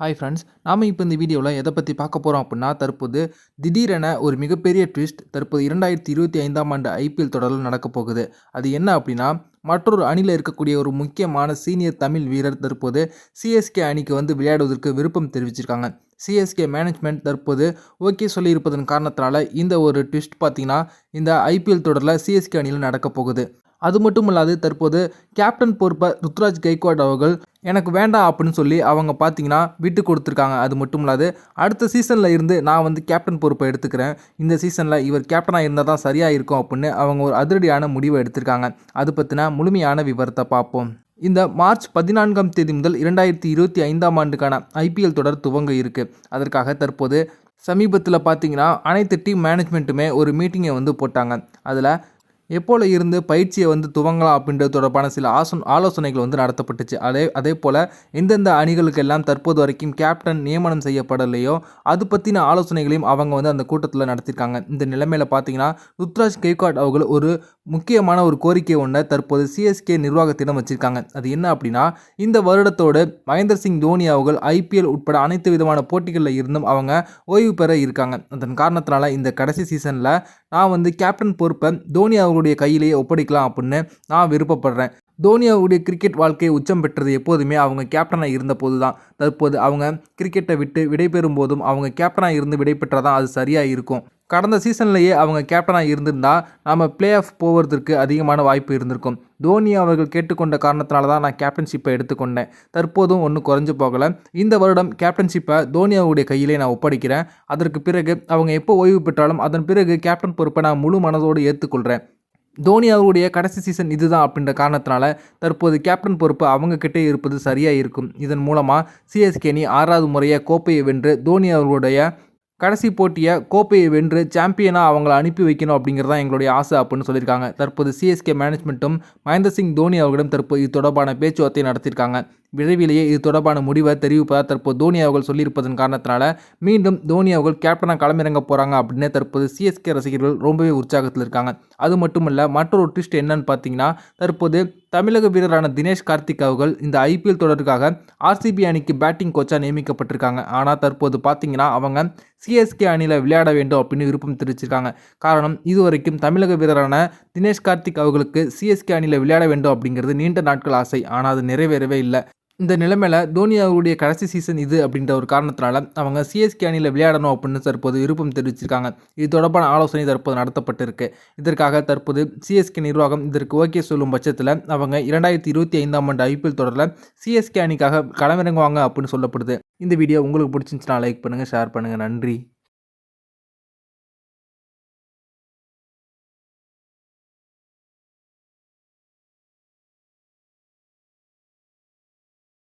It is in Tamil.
ஹாய் ஃப்ரெண்ட்ஸ் நாம் இப்போ இந்த வீடியோவில் எதை பற்றி பார்க்க போகிறோம் அப்படின்னா தற்போது திடீரென ஒரு மிகப்பெரிய ட்விஸ்ட் தற்போது இரண்டாயிரத்தி இருபத்தி ஐந்தாம் ஆண்டு ஐபிஎல் தொடரில் நடக்கப் போகுது. அது என்ன அப்படின்னா மற்றொரு அணியில் இருக்கக்கூடிய ஒரு முக்கியமான சீனியர் தமிழ் வீரர் தற்போது சிஎஸ்கே அணிக்கு வந்து விளையாடுவதற்கு விருப்பம் தெரிவிச்சிருக்காங்க. சிஎஸ்கே மேனேஜ்மெண்ட் தற்போது ஓகே சொல்லியிருப்பதன் காரணத்தினால இந்த ஒரு ட்விஸ்ட் பார்த்திங்கன்னா இந்த ஐபிஎல் தொடரில் சிஎஸ்கே அணியில் நடக்கப் போகுது. அது மட்டும் இல்லாது தற்போது கேப்டன் பொறுப்பை ருத்ராஜ் கைக்வாட் அவர்கள் எனக்கு வேண்டாம் அப்படின்னு சொல்லி அவங்க பார்த்தீங்கன்னா விட்டு கொடுத்துருக்காங்க. அது மட்டும் இல்லாது அடுத்த சீசனில் இருந்து நான் வந்து கேப்டன் பொறுப்பை எடுத்துக்கிறேன். இந்த சீசனில் இவர் கேப்டனாக இருந்தால் தான் சரியாக இருக்கும் அப்படின்னு அவங்க ஒரு அதிரடியான முடிவை எடுத்திருக்காங்க. அது பற்றின முழுமையான விவரத்தை பார்ப்போம். இந்த மார்ச் பதினான்காம் தேதி முதல் இரண்டாயிரத்தி இருபத்தி ஐந்தாம் ஆண்டுக்கான ஐபிஎல் தொடர் துவங்க இருக்குது அதற்காக தற்போது சமீபத்தில் பார்த்தீங்கன்னா அனைத்து டீம் மேனேஜ்மெண்ட்டுமே ஒரு மீட்டிங்கை வந்து போட்டாங்க. அதில் எப்போல இருந்து பயிற்சியை வந்து துவங்கலாம் அப்படின்றது தொடர்பான சில ஆசோ ஆலோசனைகள் வந்து நடத்தப்பட்டுச்சு. அதே அதே போல் எந்தெந்த அணிகளுக்கெல்லாம் தற்போது வரைக்கும் கேப்டன் நியமனம் செய்யப்படலையோ அது பற்றின ஆலோசனைகளையும் அவங்க வந்து அந்த கூட்டத்தில் நடத்தியிருக்காங்க இந்த நிலைமையில் பார்த்தீங்கன்னா ருத்ராஜ் கெய்காட் அவர்கள் ஒரு முக்கியமான ஒரு கோரிக்கை ஒன்றை தற்போது சிஎஸ்கே நிர்வாகத்திடம் வச்சுருக்காங்க. அது என்ன அப்படின்னா இந்த வருடத்தோடு மகேந்திர சிங் தோனி அவர்கள் ஐபிஎல் உட்பட அனைத்து விதமான போட்டிகளில் இருந்தும் அவங்க ஓய்வு பெற இருக்காங்க. அதன் காரணத்தினால இந்த கடைசி சீசனில் நான் வந்து கேப்டன் பொறுப்பை தோனி அவர்களுடைய கையிலேயே ஒப்படைக்கலாம் அப்படின்னு நான் விருப்பப்படுறேன். தோனி அவருடைய கிரிக்கெட் வாழ்க்கை உச்சம் பெற்றது எப்போதுமே அவங்க கேப்டனாக இருந்தபோது தான் தற்போது அவங்க கிரிக்கெட்டை விட்டு விடைபெறும் போதும் அவங்க கேப்டனாக இருந்து விடைபெற்றால் அது சரியாக இருக்கும். கடந்த சீசன்லேயே அவங்க கேப்டனாக இருந்திருந்தால் நம்ம பிளே ஆஃப் போவதற்கு அதிகமான வாய்ப்பு இருந்திருக்கும். தோனி அவர்கள் கேட்டுக்கொண்ட காரணத்தினால தான் நான் கேப்டன்ஷிப்பை எடுத்துக்கொண்டேன். தற்போதும் ஒன்றும் குறைஞ்சு போகலை. இந்த வருடம் கேப்டன்ஷிப்பை தோனி அவருடைய கையிலே நான் ஒப்படைக்கிறேன். அதற்கு பிறகு அவங்க எப்போ ஓய்வு பெற்றாலும் அதன் பிறகு கேப்டன் பொறுப்பை நான் முழு மனதோடு ஏற்றுக்கொள்கிறேன் தோனி அவருடைய கடைசி சீசன் இதுதான் அப்படின்ற காரணத்தினால தற்போது கேப்டன் பொறுப்பு அவங்கக்கிட்டே இருப்பது சரியாக இருக்கும். இதன் மூலமாக சிஎஸ்கே அணி ஆறாவது முறையாக கோப்பையை வென்று தோனி அவர்களுடைய கடைசி போட்டியை கோப்பையை வென்று சாம்பியனாக அவங்கள அனுப்பி வைக்கணும் அப்படிங்கிறது தான் எங்களுடைய ஆசை அப்படின்னு சொல்லியிருக்காங்க. தற்போது சிஎஸ்கே மேனேஜ்மெண்ட்டும் மகேந்திர சிங் தோனி அவர்களிடம் தற்போது இது தொடர்பான பேச்சுவார்த்தை நடத்தியிருக்காங்க. விரைவிலேயே இது தொடர்பான முடிவை தெரிவிப்பதாக தற்போது தோனி அவர்கள் சொல்லியிருப்பதன் காரணத்தினால மீண்டும் தோனி அவர்கள் கேப்டனாக களமிறங்க போகிறாங்க அப்படின்னு தற்போது சிஎஸ்கே ரசிகர்கள் ரொம்பவே உற்சாகத்தில் இருக்காங்க. அது மட்டுமல்ல மற்றொரு ட்விஸ்ட் என்னன்னு பார்த்தீங்கன்னா தற்போது தமிழக வீரரான தினேஷ் கார்த்திக் அவர்கள் இந்த ஐபிஎல் தொடருக்காக ஆர்சிபி அணிக்கு பேட்டிங் கோச்சாக நியமிக்கப்பட்டிருக்காங்க. ஆனால் தற்போது பார்த்தீங்கன்னா அவங்க சிஎஸ்கே அணியில் விளையாட வேண்டும் அப்படின்னு விருப்பம் தெரிவிச்சிருக்காங்க. காரணம் இதுவரைக்கும் தமிழக வீரரான தினேஷ் கார்த்திக் அவர்களுக்கு சிஎஸ்கே அணியில் விளையாட வேண்டும் அப்படிங்கிறது நீண்ட நாட்கள் ஆசை. ஆனால் அது நிறைவேறவே இல்லை. இந்த நிலைமையில் தோனி அவருடைய கடைசி சீசன் இது அப்படின்ற ஒரு காரணத்தினால அவங்க சிஎஸ்கே அணியில் விளையாடணும் அப்படின்னு தற்போது விருப்பம் தெரிவிச்சிருக்காங்க. இது தொடர்பான ஆலோசனை தற்போது நடத்தப்பட்டிருக்கு. இதற்காக தற்போது சிஎஸ்கே நிர்வாகம் இதற்கு ஓகே சொல்லும் பட்சத்தில் அவங்க இரண்டாயிரத்தி இருபத்தி ஐந்தாம் ஆண்டு ஐபிஎல் தொடரில் சிஎஸ்கே அணிக்காக களமிறங்குவாங்க அப்படின்னு சொல்லப்படுது. இந்த வீடியோ உங்களுக்கு பிடிச்சிருந்துச்சுன்னா லைக் பண்ணுங்கள் ஷேர் பண்ணுங்கள் நன்றி.